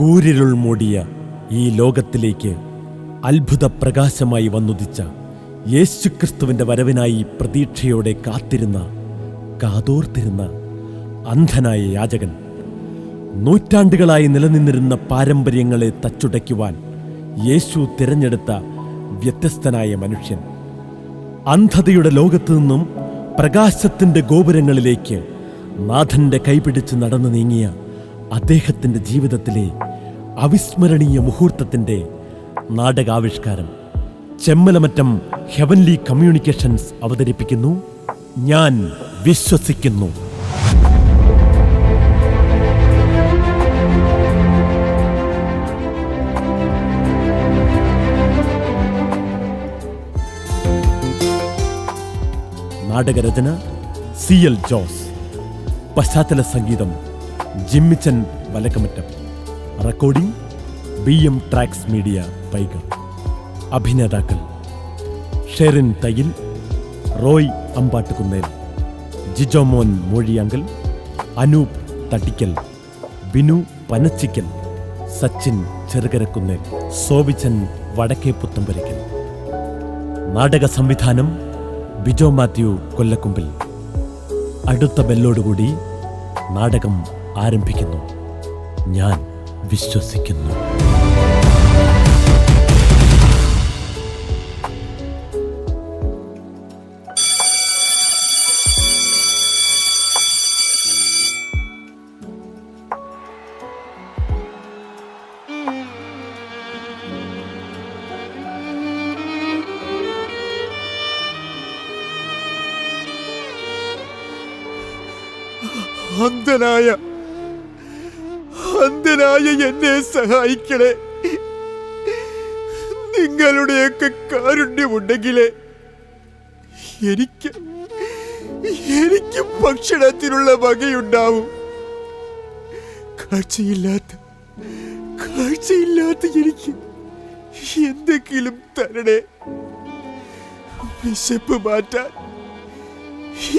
കൂരിരുൾ മൂടിയ ഈ ലോകത്തിലേക്ക് അത്ഭുത പ്രകാശമായി വന്നുദിച്ച യേശുക്രിസ്തുവിന്റെ വരവിനായി പ്രതീക്ഷയോടെ കാത്തിരുന്ന കാതോർത്തിരുന്ന അന്ധനായ യാചകൻ നൂറ്റാണ്ടുകളായി നിലനിന്നിരുന്ന പാരമ്പര്യങ്ങളെ തച്ചുടയ്ക്കുവാൻ യേശു തിരഞ്ഞെടുത്ത വ്യത്യസ്തനായ മനുഷ്യൻ. അന്ധതയുടെ ലോകത്തു നിന്നും പ്രകാശത്തിന്റെ ഗോപുരങ്ങളിലേക്ക് നാഥന്റെ കൈപിടിച്ച് നടന്നു നീങ്ങിയ അദ്ദേഹത്തിന്റെ ജീവിതത്തിലെ അവിസ്മരണീയ മുഹൂർത്തത്തിന്റെ നാടകാവിഷ്കാരം. ചെമ്മലമറ്റം ഹെവൻലി കമ്മ്യൂണിക്കേഷൻസ് അവതരിപ്പിക്കുന്നു. ഞാൻ വിശ്വസിക്കുന്നു. നാടകരചന സി എൽ ജോസ്. പശ്ചാത്തല സംഗീതം Jimmichan Valakkamattam. Recording B M tracks media Paika അഭിനേതാക്കൾ ഷെറിൻ തയ്യിൽ റോയ് അമ്പാട്ടുകുന്നേൽ ജിജോമോൻ മൊഴിയാങ്കൽ അനൂപ് തട്ടിക്കൽ ബിനു പനച്ചിക്കൽ സച്ചിൻ ചെറുകരക്കുന്നേൽ സോവിച്ചൻ വടക്കേ പുത്തമ്പരിക്കൽ നാടക സംവിധാനം ബിജോ മാത്യു കൊല്ലക്കുമ്പിൽ അടുത്ത ബെല്ലോടുകൂടി നാടകം ആരംഭിക്കുന്നു ഞാൻ വിശ്വസിക്കുന്നു. സഹായിക്കണേ. നിങ്ങളുടെയൊക്കെ കാരുണ്യമുണ്ടെങ്കിലേ എനിക്ക് എനിക്ക് ഭക്ഷണത്തിനുള്ള വകയുണ്ടാവും. കാഴ്ചയില്ലാത്ത കാഴ്ചയില്ലാത്ത എനിക്ക് എന്തെങ്കിലും തരണേ. വിശപ്പ് മാറ്റാൻ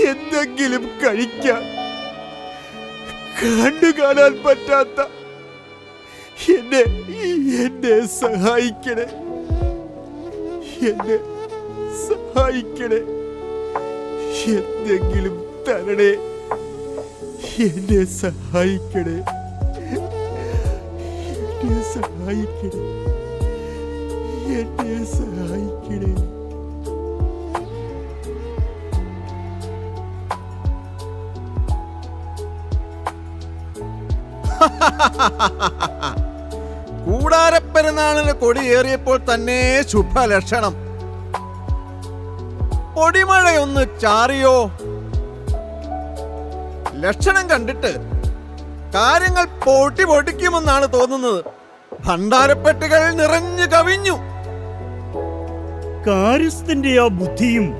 എന്തെങ്കിലും കഴിക്കാൻ കണ്ടു കാണാൻ പറ്റാത്ത എന്നെ എന്നെ സഹായിക്കണേ. എന്നെ സഹായിക്കണേ. എന്തെങ്കിലും തരണേ. എന്നെ സഹായിക്കണേ. എന്നെ സഹായിക്കണേ. എന്നെ സഹായിക്കണേ. കൂടാരപ്പെരുന്നാളിന് കൊടിയേറിയപ്പോൾ തന്നെ ശുഭലക്ഷണം. പൊടിമഴയൊന്ന് ചാറിയോ? ലക്ഷണം കണ്ടിട്ട് കാര്യങ്ങൾ പൊട്ടി പൊടിക്കുമെന്നാണ് തോന്നുന്നത്. ഭണ്ഡാരപ്പെട്ടികൾ നിറഞ്ഞു കവിഞ്ഞു. കാര്യസ്ഥന്റെ ആ ബുദ്ധിയും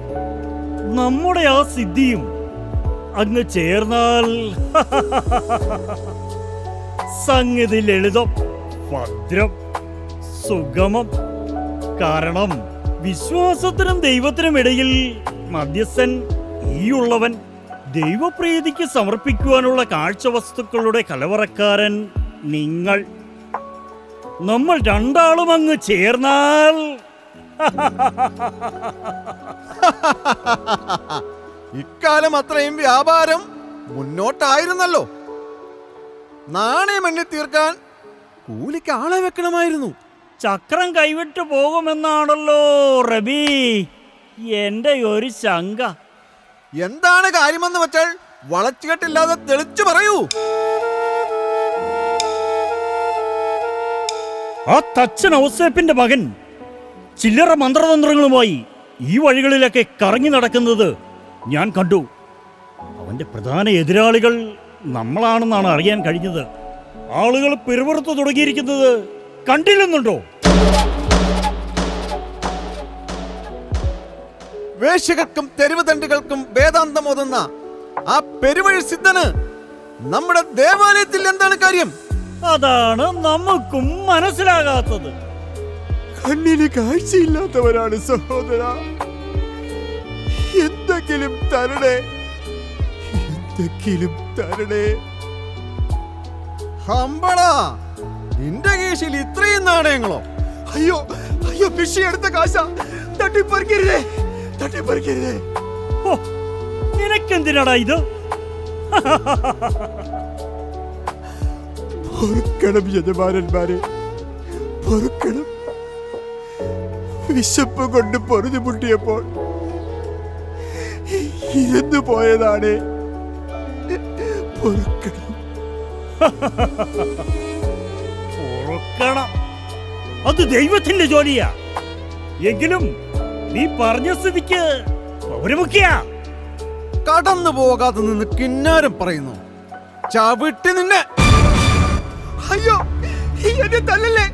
നമ്മുടെ ആ സിദ്ധിയും അങ്ങ് ചേർന്നാൽ സംഗതി ലളിതം. ഭദ്രം സുഗമം കാരണം വിശ്വാസത്തിനും ദൈവത്തിനും ഇടയിൽ മധ്യസ്ഥൻ ഈ ഉള്ളവൻ ദൈവപ്രീതിക്ക് സമർപ്പിക്കുവാനുള്ള കാഴ്ചവസ്തുക്കളുടെ കലവറക്കാരൻ നിങ്ങൾ. നമ്മൾ രണ്ടാളും അങ്ങ് ചേർന്നാൽ. ഇക്കാലം അത്രയും വ്യാപാരം മുന്നോട്ടായിരുന്നല്ലോ. നാണയം എണ്ണി തീർക്കാൻ കൂലിക്ക് ആളെ വെക്കണമായിരുന്നു. ചക്രം കൈവിട്ടു പോകുമെന്നാണല്ലോ റബി. എന്റെ ഒരു ശങ്ക. എന്താണ് കാര്യമെന്ന് വെച്ചാൽ വളച്ചുകെട്ടില്ലാതെ തെളിച്ചു പറയൂ. ആ തച്ചൻ ഔസേപ്പിന്റെ മകൻ ചില്ലറ മന്ത്രതന്ത്രങ്ങളുമായി ഈ വഴികളിലൊക്കെ കറങ്ങി നടക്കുന്നത് ഞാൻ കണ്ടു. അവന്റെ പ്രധാന എതിരാളികൾ നമ്മളാണെന്നാണ് അറിയാൻ കഴിഞ്ഞത്. ആളുകൾ പിറുപുറത്ത് തുടങ്ങിയിരിക്കുന്നത് കണ്ടില്ലെന്നുണ്ടോ? വേശ്യകൾക്കും തെരുവുതണ്ടുകൾക്കും വേദാന്തം ഓതുന്ന ആ പെരുവഴി സിദ്ധന് നമ്മുടെ ദേവാലയത്തിൽ എന്താണ് കാര്യം? അതാണ് നമുക്കും മനസ്സിലാകാത്തത്. കണ്ണിന് കാഴ്ചയില്ലാത്തവരാണ് സഹോദര. എന്തെങ്കിലും തരണേ. എന്തെങ്കിലും തരണേ. ഹമ്പടാ. നിന്റെ കീശയിൽ ഇത്രയും നാണയങ്ങളോ? അയ്യോ അയ്യോ ഭിക്ഷ എടുത്ത കാശ. തട്ടിപ്പറിക്കരുതേ തട്ടിപ്പറിക്കരുതേ. ഓ നിനക്കെന്തിനാടാ ഇത്? പൊറുക്കണം യജമാനന്മാരെ പൊറുക്കണം. വിശപ്പ് കൊണ്ട് പൊറുതിമുട്ടിയപ്പോൾ ഇരുന്നു പോയതാണ് പൊറുക്കണം. പൊറുക്കണം അത് ദൈവത്തിന്റെ ജോലിയാ. എങ്കിലും നീ പറഞ്ഞ സ്ഥിതിക്ക് പൗരമുഖിയാ. കടന്നു പോകാതെ നിന്ന് കിന്നാരം പറയുന്നു. ചവിട്ടി നിന്നെ. അയ്യോ തല്ലല്ലേ.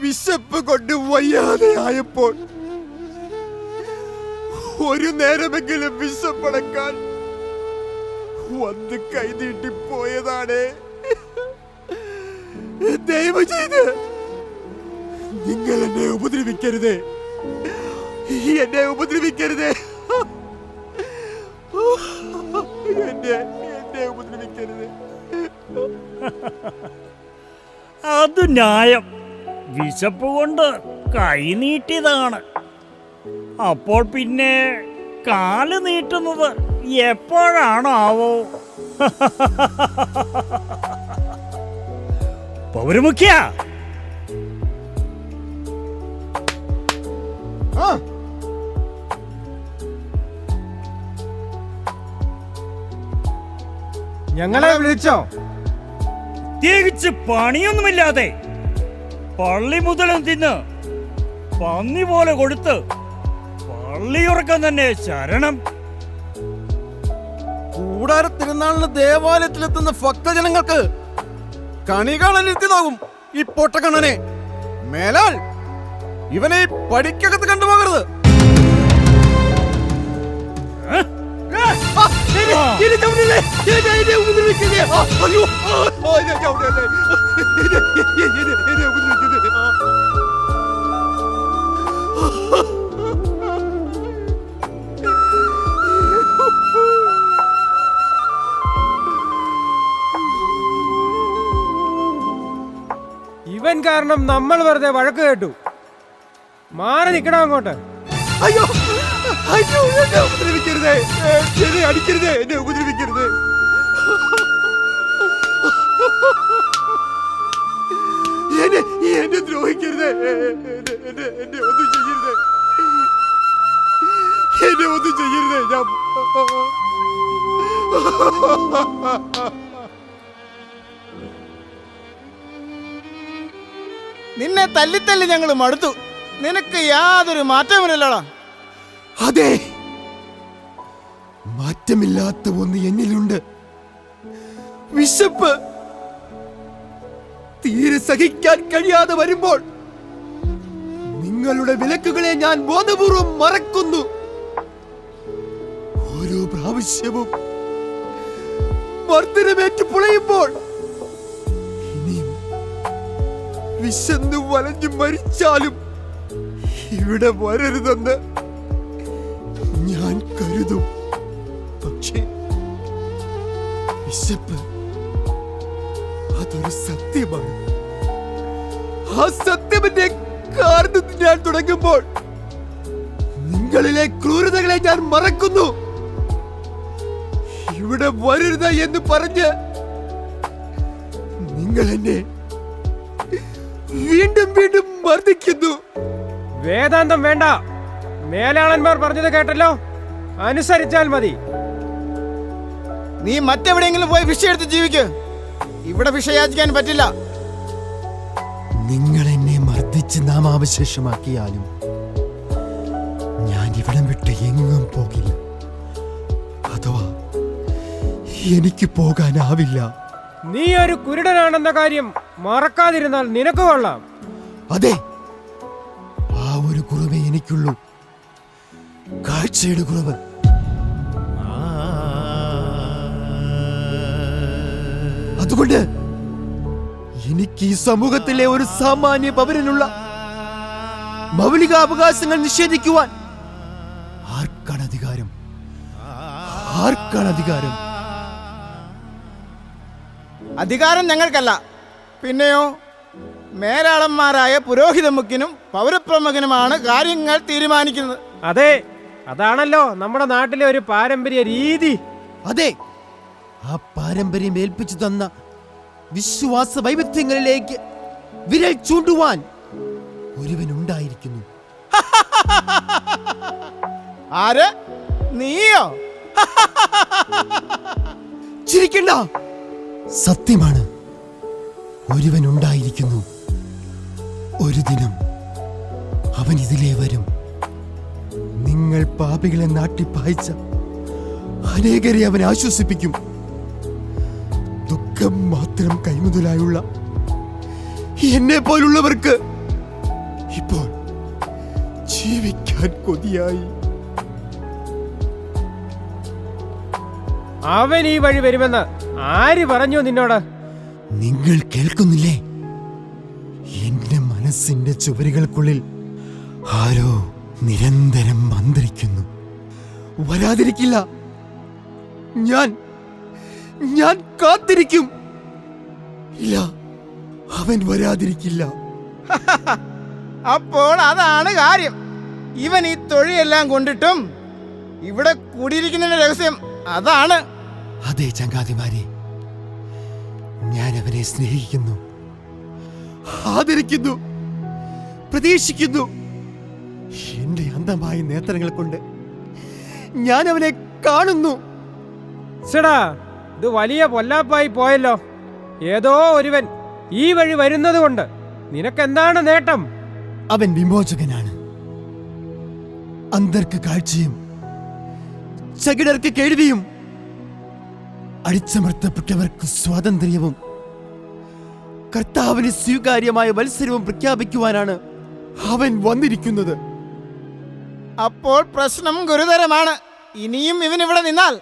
വിശപ്പ് കൊണ്ട് വയ്യാതെ ആയപ്പോൾ ഒരു നേരമെങ്കിലും വിശപ്പടക്കാൻ വന്ന് കൈനീട്ടി പോയതാണ്. ദയവ് ചെയ്ത് നിങ്ങൾ എന്നെ ഉപദ്രവിക്കരുത്. എന്നെ ഉപദ്രവിക്കരുത്. ന്യായം. വിശപ്പ് കൊണ്ട് കൈ നീട്ടിയതാണ്. അപ്പോൾ പിന്നെ കാൽ നീട്ടുന്നത് എപ്പോഴാണാവോ? പൗരമുഖ്യ! ഞങ്ങളെ വിളിച്ചോ? പ്രത്യേകിച്ച് പണിയൊന്നുമില്ലാതെ പള്ളി മുതലും തിന്ന് പന്നി പോലെ കൊടുത്ത് പള്ളിയുറക്കം തന്നെ ശരണം. കൂടാര തിരുനാളിന് ദേവാലയത്തിലെത്തുന്ന ഭക്തജനങ്ങൾക്ക് കണി കാണാൻ ഇരുത്തിയതാകും ഈ പൊട്ടക്കണ്ണനെ. മേലാൽ ഇവനെ ഈ പടിക്കകത്ത് കണ്ടുപോകരുത്. എന്നെ ചവിട്ടല്ലേ? എന്നെ- എന്നെ ഉപദ്രവിക്കരുത്. ആ, അയ്യോ, ആ, ആ, എന്നെ ചവിട്ടല്ലേ. എന്നെ- എന്നെ- എന്നെ ഉപദ്രവിക്കരുത്. ആ. ഇവൻ കാരണം നമ്മൾ വെറുതെ വഴക്ക് കേട്ടു മാറി നിൽക്കണം അങ്ങോട്ട് അയ്യോ അയ്യോ എന്നെ ഉപദ്രവിക്കരുത്. എന്നെ അടിക്കരുത് എന്നെ ഉപദ്രവിക്കരുത്. എന്നെ ദ്രോഹിക്കരുത്. എന്നെ ഒന്നും ചെയ്യരുത്. എന്നെ ഒന്നും ചെയ്യരുത് ഞാൻ നിന്നെ തല്ലിത്തല്ലി ഞങ്ങൾ മടുത്തു. നിനക്ക് യാതൊരു മാറ്റവുമില്ലല്ലോടാ. അതെ. മാറ്റമില്ലാത്ത ഒന്ന് എന്നിലുണ്ട്. വിശപ്പ്. തീരെ സഹിക്കാൻ കഴിയാതെ വരുമ്പോൾ നിങ്ങളുടെ വിലക്കുകളെ ഞാൻ ബോധപൂർവം മറക്കുന്നു. ഓരോ പ്രാവശ്യവും മർദ്ദനമേറ്റ് പുളയുമ്പോൾ വിശന്നു വലഞ്ഞു മരിച്ചാലും ഇവിടെ വരരുതെന്ന് ഞാൻ കരുതും. പക്ഷേ വിശപ്പ് അതൊരു സത്യമാണ്. ആ സത്യം എന്നെ കാർന്നു ഞാൻ തുടങ്ങുമ്പോൾ നിങ്ങളിലെ ക്രൂരതകളെ ഞാൻ മറക്കുന്നു. ഇവിടെ വരരുത് എന്ന് പറഞ്ഞ് നിങ്ങൾ എന്നെ വീണ്ടും വീണ്ടും മർദ്ദിക്കുന്നു. വേദാന്തം വേണ്ട. മേലാളന്മാർ പറഞ്ഞത് കേട്ടല്ലോ? അനുസരിച്ചാൽ മതി. നീ മറ്റെവിടെയെങ്കിലും പോയി വിഷ എടുത്ത് ജീവിക്ക്. ഇവിടെ വിഷയാചിക്കാൻ പറ്റില്ല. നിങ്ങൾ എന്നെ മർദ്ദിച്ച് നാമാവശേഷമാക്കിയാലും ഞാൻ ഇവിടെ വിട്ട് എങ്ങും പോകില്ല. അഥവാ എനിക്ക് പോകാനാവില്ല. നീ ഒരു കുരുടനാണെന്ന കാര്യം മറക്കാതിരുന്നാൽ നിനക്ക് കൊള്ളാം. അതെ ആ ഒരു കുറവേ എനിക്കുള്ളൂ. കാഴ്ചയുടെ കുറവ് അതുകൊണ്ട് എനിക്ക് ഈ സമൂഹത്തിലെ ഒരു സാമാന്യ പൗരനുള്ള മൗലികാവകാശങ്ങൾ നിഷേധിക്കുവാൻ ആർക്കാണ് അധികാരം? ആർക്കാണ് അധികാരം? അധികാരം ഞങ്ങൾക്കല്ല. പിന്നെയോ മേലാളന്മാരായ പുരോഹിതമുഖിനും പൗരപ്രമുഖനുമാണ് കാര്യങ്ങൾ തീരുമാനിക്കുന്നത്. അതെ. അതാണല്ലോ നമ്മുടെ നാട്ടിലെ ഒരു പാരമ്പര്യ രീതി. അതെ ആ പാരമ്പര്യം ഏൽപ്പിച്ചു തന്ന വിശ്വാസ വൈവിധ്യങ്ങളിലേക്ക് വിരൽ ചൂണ്ടുവാൻ ഒരുവൻ ഉണ്ടായിരിക്കുന്നു ആര്? നീയോ? ചിരിക്കണ്ട. സത്യമാണ് ഒരുവൻ ഉണ്ടായിരിക്കുന്നു ഒരു ദിനം അവൻ ഇതിലേ വരും. നിങ്ങൾ പാപികളെ നാട്ടിപ്പായിച്ച അനേകരെ അവൻ ആശ്വസിപ്പിക്കും. ദുഃഖം മാത്രം കൈമുതലായുള്ള എന്നെ പോലുള്ളവർക്ക് ഇപ്പോൾ ജീവിക്കാൻ കൊതിയായി. അവൻ ഈ വഴി വരുമെന്ന് ആര് പറഞ്ഞു നിന്നോട്? നിങ്ങൾ കേൾക്കുന്നില്ലേ? എന്റെ മനസ്സിന്റെ ചുവരുകൾക്കുള്ളിൽ ആരോ നിരന്തരം മന്ത്രിക്കുന്നു. വരാതിരിക്കില്ല. ഞാൻ ഞാൻ കാത്തിരിക്കും. ഇല്ല അവൻ വരാതിരിക്കില്ല. അപ്പോൾ അതാണ് കാര്യം. ഇവൻ ഈ തൊഴിലെല്ലാം കൊണ്ടിട്ടും ഇവിടെ കൂടിയിരിക്കുന്നതിന്റെ രഹസ്യം അതാണ്. അതെ ചങ്കാതിമാരെ ഞാൻ അവനെ സ്നേഹിക്കുന്നു. ആദരിക്കുന്നു. പ്രതീക്ഷിക്കുന്നു. എന്റെ അന്ധമായ നേത്രങ്ങൾ കൊണ്ട് ഞാൻ അവനെ കാണുന്നു. സെടാ ഇത് വലിയ പൊല്ലാപ്പായി പോയല്ലോ. ഏതോ ഒരുവൻ ഈ വഴി വരുന്നത് കൊണ്ട് നിനക്കെന്താണ് നേട്ടം? അവൻ വിമോചകനാണ്. അന്തർക്ക് കാഴ്ചയും ചകിടർക്ക് കേൾവിയും അടിച്ചമർത്തപ്പെട്ടവർക്ക് സ്വാതന്ത്ര്യവും കർത്താവിന് സ്വീകാര്യമായ മത്സരവും പ്രഖ്യാപിക്കുവാനാണ് അവൻ വന്നിരിക്കുന്നത്. അപ്പോൾ പ്രശ്നം ഗുരുതരമാണ്. ഇനിയും ഇവൻ ഇവിടെ നിന്നാൽ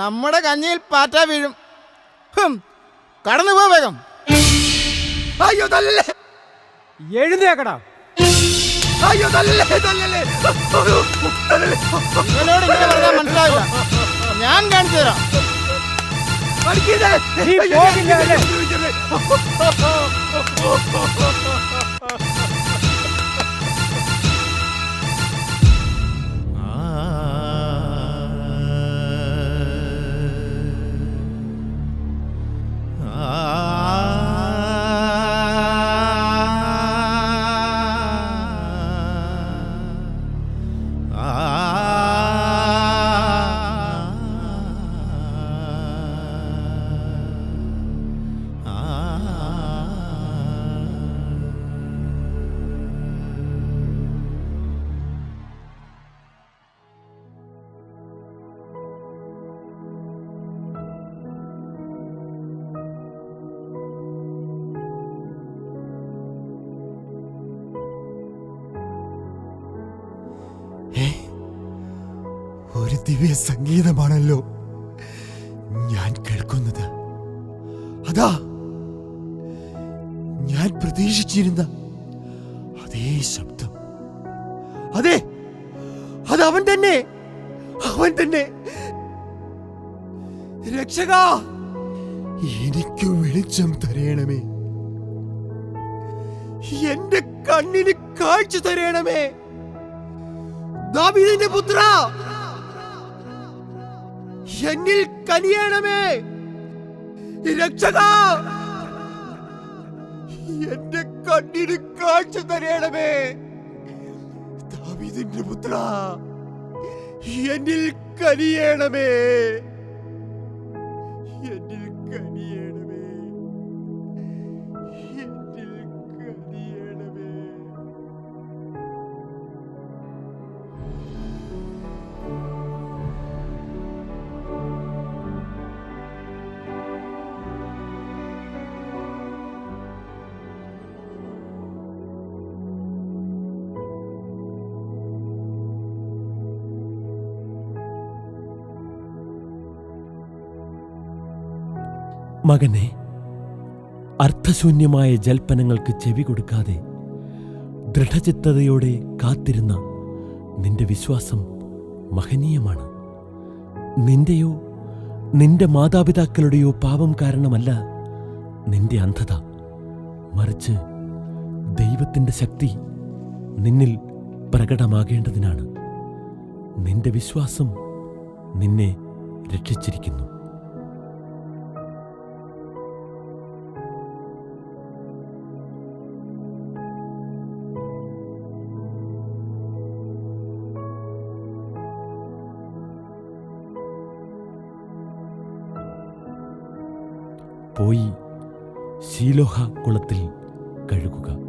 നമ്മുടെ കഞ്ഞിയിൽ പാറ്റ വീഴും. കടന്നു പോ വേഗം. അയ്യോ എഴുന്നേക്കടാ. അയ്യോ ഇങ്ങനെ പറഞ്ഞാൽ മനസ്സിലാവില്ല. ഞാൻ കാണിച്ചു തരാം. നീ പോകില്ല അല്ലേ? ദിവ്യ സംഗീതമാണല്ലോ ഞാൻ കേൾക്കുന്നത്. അതാ ഞാൻ പ്രതീക്ഷിച്ചിരുന്ന അതേ ശബ്ദം. അതെ അത് അവൻ തന്നെ അവൻ തന്നെ. രക്ഷക എനിക്ക് വെളിച്ചം തരയണമേ എന്റെ കണ്ണിന് കാഴ്ച തരയണമേ ദാബിദിന്റെ പുത്ര എന്നിൽ കനിയണമേ. രക്ഷക എന്റെ കണ്ണിന് കാഴ്ച തരയണമേ ദാവീദിന്റെ പുത്ര എന്നിൽ കനിയണമേ. എന്നിൽ കനിയണമേ. മകനെ അർത്ഥശൂന്യമായ ജൽപ്പനങ്ങൾക്ക് ചെവി കൊടുക്കാതെ ദൃഢചിത്തതയോടെ കാത്തിരുന്ന നിന്റെ വിശ്വാസം മഹനീയമാണ്. നിന്റെയോ നിന്റെ മാതാപിതാക്കളുടെയോ പാപം കാരണമല്ല നിന്റെ അന്ധത. മറിച്ച് ദൈവത്തിന്റെ ശക്തി നിന്നിൽ പ്രകടമാകേണ്ടതിനാണ്. നിന്റെ വിശ്വാസം നിന്നെ രക്ഷിച്ചിരിക്കുന്നു. ശീലോഹ കുളത്തിൽ കഴുകുക.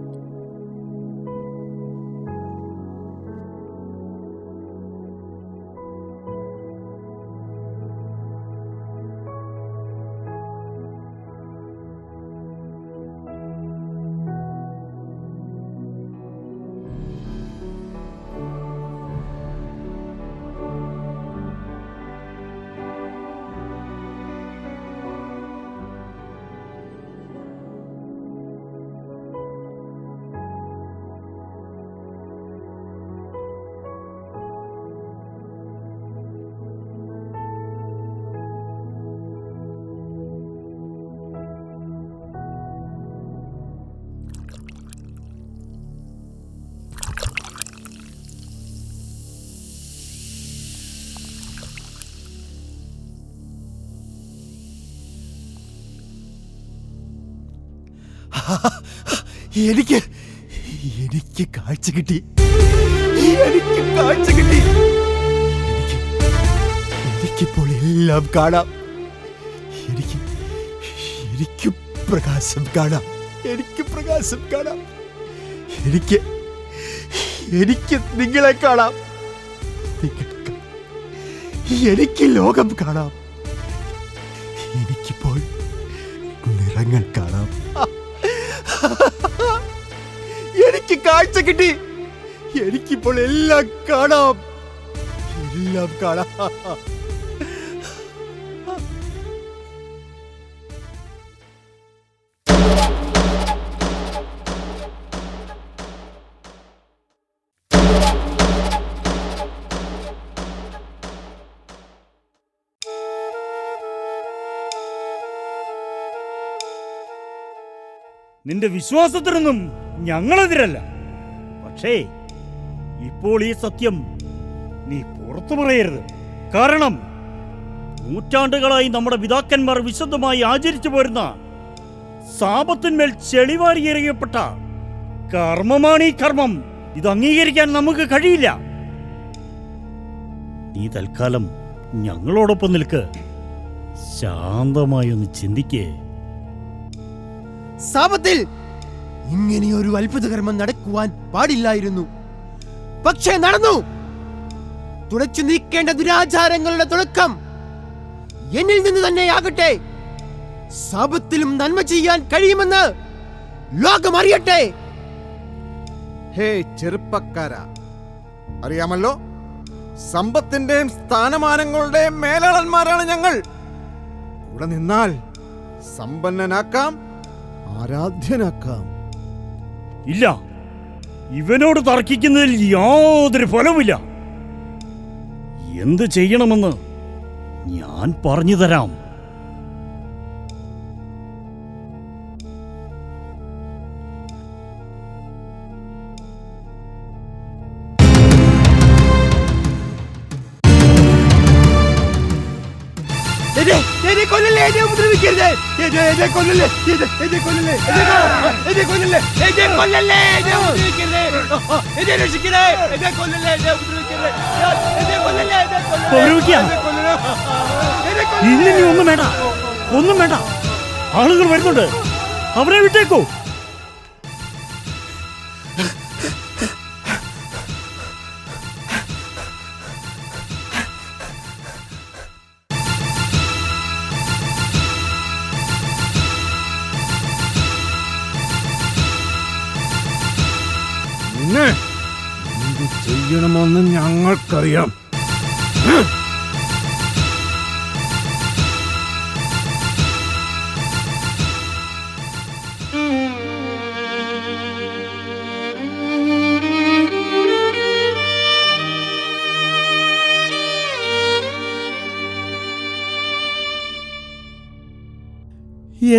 എനിക്ക് എനിക്ക് കാഴ്ച കിട്ടി. എനിക്ക് കാഴ്ച കിട്ടി. എനിക്ക് എനിക്കിപ്പോൾ എല്ലാം കാണാം. എനിക്ക് എനിക്ക് പ്രകാശം കാണാം. എനിക്ക് പ്രകാശം കാണാം. എനിക്ക് എനിക്ക് നിങ്ങളെ കാണാം. എനിക്ക് ലോകം കാണാം. എനിക്കിപ്പോൾ നിറങ്ങൾ കാണാം. എനിക്ക് കാഴ്ച കിട്ടി. എനിക്കിപ്പോൾ എല്ലാം കാണാം. എല്ലാം കാണാം. നിന്റെ വിശ്വാസത്തിനൊന്നും ഞങ്ങളെതിരല്ല. പക്ഷേ ഇപ്പോൾ ഈ സത്യം നീ പുറത്തു പറയരുത്. കാരണം നൂറ്റാണ്ടുകളായി നമ്മുടെ പിതാക്കന്മാർ വിശദമായി ആചരിച്ചു പോരുന്ന സാപത്തിന്മേൽ ചെളിവാരി എറിയപ്പെട്ട കർമ്മമാണ് ഈ കർമ്മം. ഇത് അംഗീകരിക്കാൻ നമുക്ക് കഴിയില്ല. നീ തൽക്കാലം ഞങ്ങളോടൊപ്പം നിൽക്ക്. ശാന്തമായി ഒന്ന് ചിന്തിക്കേ. സാപത്തിൽ ഇങ്ങനെയൊരു അത്ഭുതകർമ്മം നടക്കുവാൻ പാടില്ലായിരുന്നു. പക്ഷേ നടന്നു. തുടച്ചു നീക്കേണ്ട ദുരാചാരങ്ങളുടെ തുടക്കം എന്നിൽ നിന്ന് തന്നെയാകട്ടെ സാപത്തിലും നന്മ ചെയ്യാൻ കഴിയുമെന്ന് ലോകം അറിയട്ടെ. ഹേ ചെറുപ്പക്കാരാ അറിയാമല്ലോ? സമ്പത്തിന്റെയും സ്ഥാനമാനങ്ങളുടെയും മേലാളന്മാരാണ് ഞങ്ങൾ. ഇവിടെ നിന്നാൽ സമ്പന്നനാക്കാം ആരാധ്യനാക്കാം. ഇല്ല. ഇവനോട് തർക്കിക്കുന്നതിൽ യാതൊരു ഫലവുമില്ല. എന്ത് ചെയ്യണമെന്ന് ഞാൻ പറഞ്ഞു തരാം. എന്നെ കൊല്ലല്ലേ? എന്നെ ഉപദ്രവിക്കരുത് എന്നെ കൊല്ലല്ലേ? എന്നെ കൊല്ലല്ലേ? എന്നെ കൊല്ലല്ലേ? എന്നെ കൊല്ലല്ലേ? എന്നെ ഉപദ്രവിക്കരുത് എന്നെ രക്ഷിക്കണേ. എന്നെ കൊല്ലല്ലേ? എന്നെ ഉപദ്രവിക്കരുത് എന്നെ കൊല്ലല്ലേ? എന്നെ കൊല്ലല്ലേ? നീ ഒന്നും വേണ്ട. ഒന്നും വേണ്ട. ആളുകൾ വരുന്നുണ്ട്. അവരെ വിട്ടേക്കോ. നിങ്ങൾക്കറിയാം.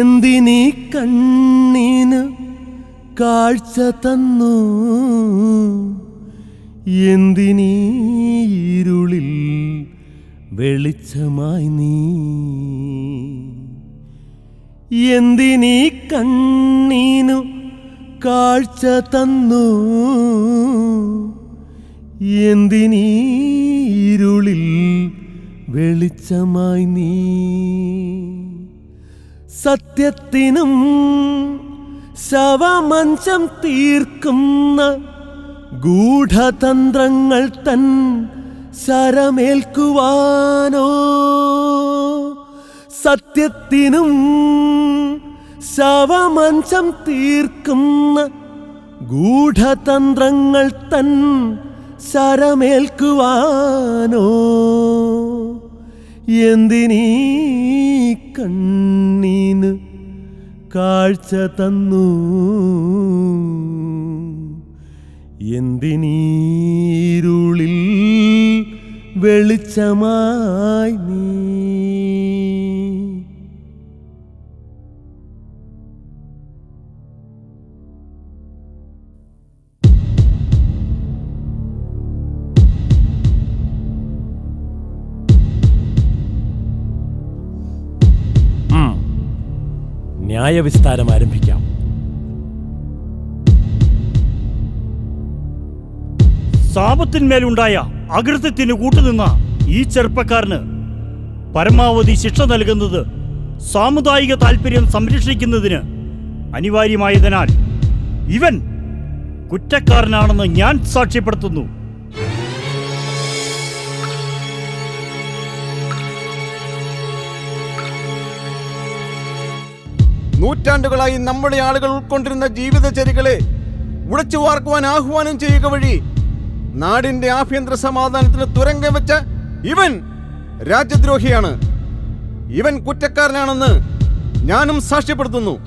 എന്തിനീ കണ്ണിന് കാഴ്ച തന്നു? എന്തിനീ ഇരുളിൽ വെളിച്ചമായി നീ? എന്തിനീ കണ്ണീനു കാഴ്ച തന്നു? എന്തിനീ ഇരുളിൽ വെളിച്ചമായി നീ? സത്യത്തിനും ശവമഞ്ചം തീർക്കുന്ന ഗൂഢതന്ത്രങ്ങൾ തൻ ശരമേൽക്കുവാനോ സത്യത്തിനും ശവമഞ്ചം തീർക്കുന്ന ഗൂഢതന്ത്രങ്ങൾ തൻ ശരമേൽക്കുവാനോ എന്തിനീ കണ്ണീന് കാഴ്ച തന്നു? എന്തിനീരുളിൽ വെളിച്ചമായി നീ? ന്യായവിസ്താരം ആരംഭിക്കാം. സാപത്തിന്മേലുണ്ടായ അകൃത്യത്തിന് കൂട്ടുനിന്ന ഈ ചെറുപ്പക്കാരന് പരമാവധി ശിക്ഷ നൽകുന്നത് സാമുദായിക താല്പര്യം സംരക്ഷിക്കുന്നതിന് അനിവാര്യമായതിനാൽ ഇവൻ കുറ്റക്കാരനാണെന്ന് ഞാൻ സാക്ഷ്യപ്പെടുത്തുന്നു. നൂറ്റാണ്ടുകളായി നമ്മുടെ ആളുകൾ ഉൾക്കൊണ്ടിരുന്ന ജീവിതചര്യകളെ ഉടച്ചു വാർക്കുവാൻ ആഹ്വാനം ചെയ്യുക വഴി നാടിന്റെ ആഭ്യന്തര സമാധാനത്തിന് തുരങ്കം വെച്ച ഇവൻ രാജ്യദ്രോഹിയാണ്. ഇവൻ കുറ്റക്കാരനാണെന്ന് ഞാനും സാക്ഷ്യപ്പെടുത്തുന്നു.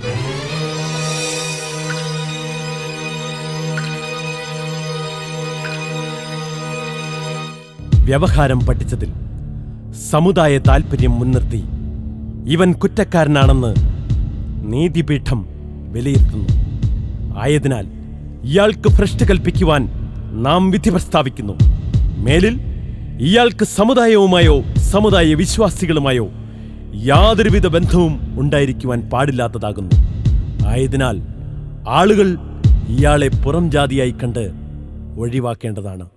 വ്യവഹാരം പഠിച്ചതിൽ സമുദായ താൽപ്പര്യം മുൻനിർത്തി ഇവൻ കുറ്റക്കാരനാണെന്ന് നീതിപീഠം വിലയിരുത്തുന്നു. ആയതിനാൽ ഇയാൾക്ക് ഭ്രഷ്ട് കൽപ്പിക്കുവാൻ നാം വിധി പ്രസ്താവിക്കുന്നു. മേലിൽ ഇയാൾക്ക് സമുദായവുമായോ സമുദായ വിശ്വാസികളുമായോ യാതൊരുവിധ ബന്ധവും ഉണ്ടായിരിക്കുവാൻ പാടില്ലാത്തതാകുന്നു. ആയതിനാൽ ആളുകൾ ഇയാളെ പുറം ജാതിയായി കണ്ട് ഒഴിവാക്കേണ്ടതാണ്.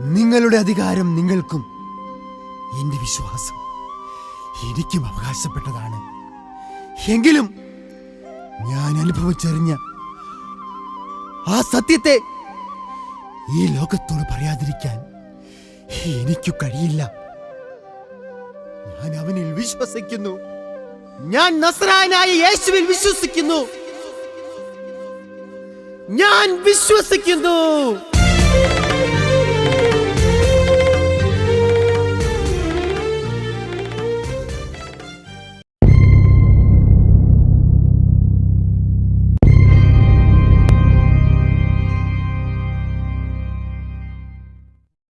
നിങ്ങളുടെ അധികാരം നിങ്ങൾക്കും എന്റെ വിശ്വാസം എനിക്കും അവകാശപ്പെട്ടതാണ്. എങ്കിലും ഞാൻ അനുഭവിച്ചറിഞ്ഞ ആ സത്യത്തെ ഈ ലോകത്തോട് പറയാതിരിക്കാൻ എനിക്കു കഴിയില്ല. ഞാൻ അവനിൽ വിശ്വസിക്കുന്നു. ഞാൻ നസ്രാനായ യേശുവിൽ വിശ്വസിക്കുന്നു. ഞാൻ വിശ്വസിക്കുന്നു.